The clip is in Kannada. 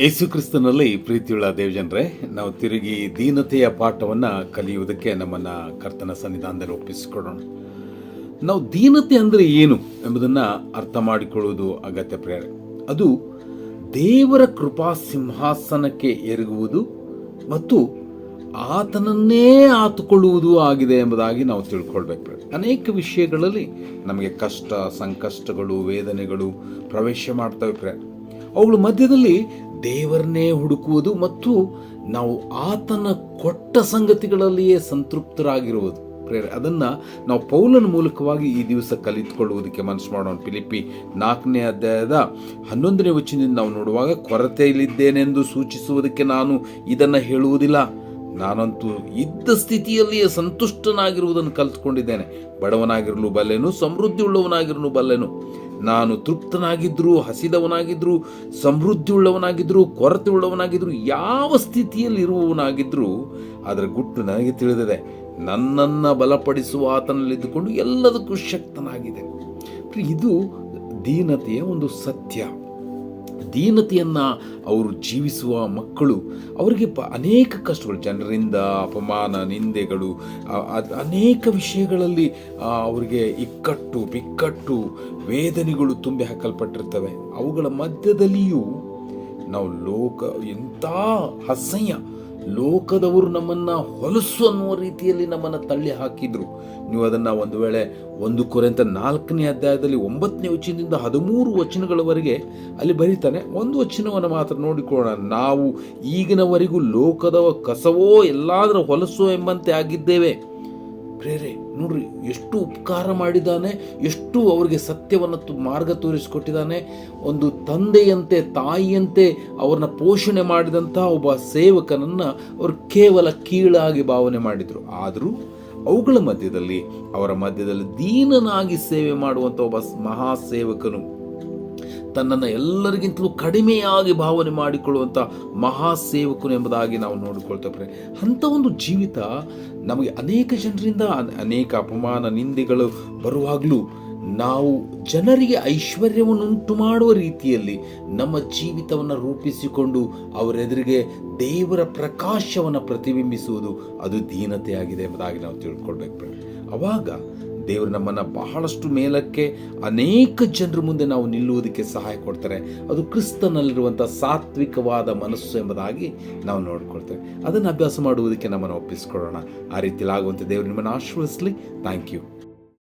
ಯೇಸು ಕ್ರಿಸ್ತನಲ್ಲಿ ಪ್ರೀತಿಯುಳ್ಳ ದೇವಜನರೇ, ನಾವು ತಿರುಗಿ ದೀನತೆಯ ಪಾಠವನ್ನು ಕಲಿಯುವುದಕ್ಕೆ ನಮ್ಮನ್ನು ಕರ್ತನ ಸನ್ನಿಧಾನದಲ್ಲಿ ಒಪ್ಪಿಸಿಕೊಡೋಣ. ನಾವು ದೀನತೆ ಅಂದರೆ ಏನು ಎಂಬುದನ್ನು ಅರ್ಥ ಮಾಡಿಕೊಳ್ಳುವುದು ಅಗತ್ಯ ಪ್ರೇರಣೆ ಅದು ದೇವರ ಕೃಪಾ ಸಿಂಹಾಸನಕ್ಕೆ ಎರಗುವುದು ಮತ್ತು ಆತನನ್ನೇ ಆತುಕೊಳ್ಳುವುದು ಆಗಿದೆ ಎಂಬುದಾಗಿ ನಾವು ತಿಳ್ಕೊಳ್ಬೇಕು. ಅನೇಕ ವಿಷಯಗಳಲ್ಲಿ ನಮಗೆ ಕಷ್ಟ, ಸಂಕಷ್ಟಗಳು, ವೇದನೆಗಳು ಪ್ರವೇಶ ಮಾಡ್ತವೆ ಪ್ರೇರಣೆ ಅವುಗಳ ಮಧ್ಯದಲ್ಲಿ ದೇವರನ್ನೇ ಹುಡುಕುವುದು ಮತ್ತು ನಾವು ಆತನ ಕೊಟ್ಟ ಸಂಗತಿಗಳಲ್ಲಿಯೇ ಸಂತೃಪ್ತರಾಗಿರುವುದು. ಪ್ರೇರ, ಅದನ್ನು ನಾವು ಪೌಲನ ಮೂಲಕವಾಗಿ ಈ ದಿವಸ ಕಲಿತುಕೊಳ್ಳುವುದಕ್ಕೆ ಮನಸ್ಸು ಮಾಡೋಣ. ಪಿಲಿಪಿ ನಾಲ್ಕನೇ ಅಧ್ಯಾಯದ ಹನ್ನೊಂದನೇ ವಚನದಿಂದ ನಾವು ನೋಡುವಾಗ, ಕೊರತೆಯಲ್ಲಿದ್ದೇನೆಂದು ಸೂಚಿಸುವುದಕ್ಕೆ ನಾನು ಇದನ್ನು ಹೇಳುವುದಿಲ್ಲ. ನಾನಂತೂ ಇದ್ದ ಸ್ಥಿತಿಯಲ್ಲಿಯೇ ಸಂತುಷ್ಟನಾಗಿರುವುದನ್ನು ಕಲಿತುಕೊಂಡಿದ್ದೇನೆ. ಬಡವನಾಗಿರಲು ಬಲ್ಲೆನು ಸಮೃದ್ಧಿ ಉಳ್ಳವನಾಗಿರಲು ಬಲ್ಲೆನು. ನಾನು ತೃಪ್ತನಾಗಿದ್ದರೂ ಹಸಿದವನಾಗಿದ್ದರೂ ಸಮೃದ್ಧಿ ಉಳ್ಳವನಾಗಿದ್ದರೂ ಕೊರತೆ ಉಳ್ಳವನಾಗಿದ್ದರೂ ಯಾವ ಸ್ಥಿತಿಯಲ್ಲಿ ಇರುವವನಾಗಿದ್ದರೂ ಅದರ ಗುಟ್ಟು ನನಗೆ ತಿಳಿದಿದೆ, ನನ್ನನ್ನು ಬಲಪಡಿಸುವ ಆತನಲ್ಲಿದ್ದುಕೊಂಡು ಎಲ್ಲದಕ್ಕೂ ಶಕ್ತನಾಗಿದೆ. ಇದು ದೀನತೆಯ ಒಂದು ಸತ್ಯ. ದೀನತೆಯನ್ನು ಅವರು ಜೀವಿಸುವ ಮಕ್ಕಳು, ಅವರಿಗೆ ಪ ಅನೇಕ ಕಷ್ಟಗಳು, ಜನರಿಂದ ಅಪಮಾನ, ನಿಂದೆಗಳು ಅನೇಕ ವಿಷಯಗಳಲ್ಲಿ ಅವರಿಗೆ ಇಕ್ಕಟ್ಟು, ಬಿಕ್ಕಟ್ಟು, ವೇದನೆಗಳು ತುಂಬಿ ಹಾಕಲ್ಪಟ್ಟಿರ್ತವೆ. ಅವುಗಳ ಮಧ್ಯದಲ್ಲಿಯೂ ನಾವು ಲೋಕ ಎಂಥ ಅಸಹ್ಯ ಲೋಕದವರು ನಮ್ಮನ್ನು ಹೊಲಸು ಅನ್ನುವ ರೀತಿಯಲ್ಲಿ ನಮ್ಮನ್ನು ತಳ್ಳಿ ಹಾಕಿದ್ರು. ನೀವು ಅದನ್ನು ಒಂದು ವೇಳೆ ಒಂದು ಕೊರೆಂತ ನಾಲ್ಕನೇ ಅಧ್ಯಾಯದಲ್ಲಿ ಒಂಬತ್ತನೇ ವಚನದಿಂದ ಹದಿಮೂರು ವಚನಗಳವರೆಗೆ ಅಲ್ಲಿ ಬರೀತಾನೆ, ಒಂದು ವಚನವನ್ನು ಮಾತ್ರ ನೋಡಿಕೊಳ್ಳೋಣ. ನಾವು ಈಗಿನವರೆಗೂ ಲೋಕದ ಕಸವೋ, ಎಲ್ಲಾದರೂ ಹೊಲಸೋ ಎಂಬಂತೆ ಆಗಿದ್ದೇವೆ. ಪ್ರೇರೆ ನೋಡ್ರಿ, ಎಷ್ಟು ಉಪಕಾರ ಮಾಡಿದ್ದಾನೆ, ಎಷ್ಟು ಅವರಿಗೆ ಸತ್ಯವನ್ನು ಮಾರ್ಗ ತೋರಿಸಿಕೊಟ್ಟಿದ್ದಾನೆ. ಒಂದು ತಂದೆಯಂತೆ, ತಾಯಿಯಂತೆ ಅವ್ರನ್ನ ಪೋಷಣೆ ಮಾಡಿದಂಥ ಒಬ್ಬ ಸೇವಕನನ್ನು ಅವರು ಕೇವಲ ಕೀಳಾಗಿ ಭಾವನೆ ಮಾಡಿದರು. ಆದರೂ ಅವುಗಳ ಮಧ್ಯದಲ್ಲಿ, ಅವರ ಮಧ್ಯದಲ್ಲಿ ದೀನನಾಗಿ ಸೇವೆ ಮಾಡುವಂಥ ಒಬ್ಬ ಮಹಾ ಸೇವಕನು ತನ್ನನ್ನು ಎಲ್ಲರಿಗಿಂತಲೂ ಕಡಿಮೆಯಾಗಿ ಭಾವನೆ ಮಾಡಿಕೊಳ್ಳುವಂಥ ಮಹಾ ಸೇವಕನು ಎಂಬುದಾಗಿ ನಾವು ನೋಡಿಕೊಳ್ತೇವೆ. ಅಂಥ ಒಂದು ಜೀವಿತ ನಮಗೆ ಅನೇಕ ಜನರಿಂದ ಅನ್- ಅನೇಕ ಅಪಮಾನ ನಿಂದೆಗಳು ಬರುವಾಗಲೂ ನಾವು ಜನರಿಗೆ ಐಶ್ವರ್ಯವನ್ನುಂಟು ಮಾಡುವ ರೀತಿಯಲ್ಲಿ ನಮ್ಮ ಜೀವಿತವನ್ನು ರೂಪಿಸಿಕೊಂಡು ಅವರೆದುರಿಗೆ ದೇವರ ಪ್ರಕಾಶವನ್ನು ಪ್ರತಿಬಿಂಬಿಸುವುದು ಅದು ದೀನತೆಯಾಗಿದೆ ಎಂಬುದಾಗಿ ನಾವು ತಿಳ್ಕೊಳ್ಬೇಕು. ಅವಾಗ ದೇವರು ನಮ್ಮನ್ನು ಬಹಳಷ್ಟು ಮೇಲಕ್ಕೆ ಅನೇಕ ಜನರ ಮುಂದೆ ನಾವು ನಿಲ್ಲುವುದಕ್ಕೆ ಸಹಾಯ ಕೊಡ್ತಾರೆ. ಅದು ಕ್ರಿಸ್ತನಲ್ಲಿರುವಂಥ ಸಾತ್ವಿಕವಾದ ಮನಸ್ಸು ಎಂಬುದಾಗಿ ನಾವು ನೋಡ್ಕೊಳ್ತೇವೆ. ಅದನ್ನು ಅಭ್ಯಾಸ ಮಾಡುವುದಕ್ಕೆ ನಮ್ಮನ್ನು ಒಪ್ಪಿಸ್ಕೊಳ್ಳೋಣ. ಆ ರೀತಿಯಲ್ಲಿ ಆಗುವಂಥ ದೇವರು ನಿಮ್ಮನ್ನು ಆಶ್ವಾಸಲಿ ಥ್ಯಾಂಕ್ ಯು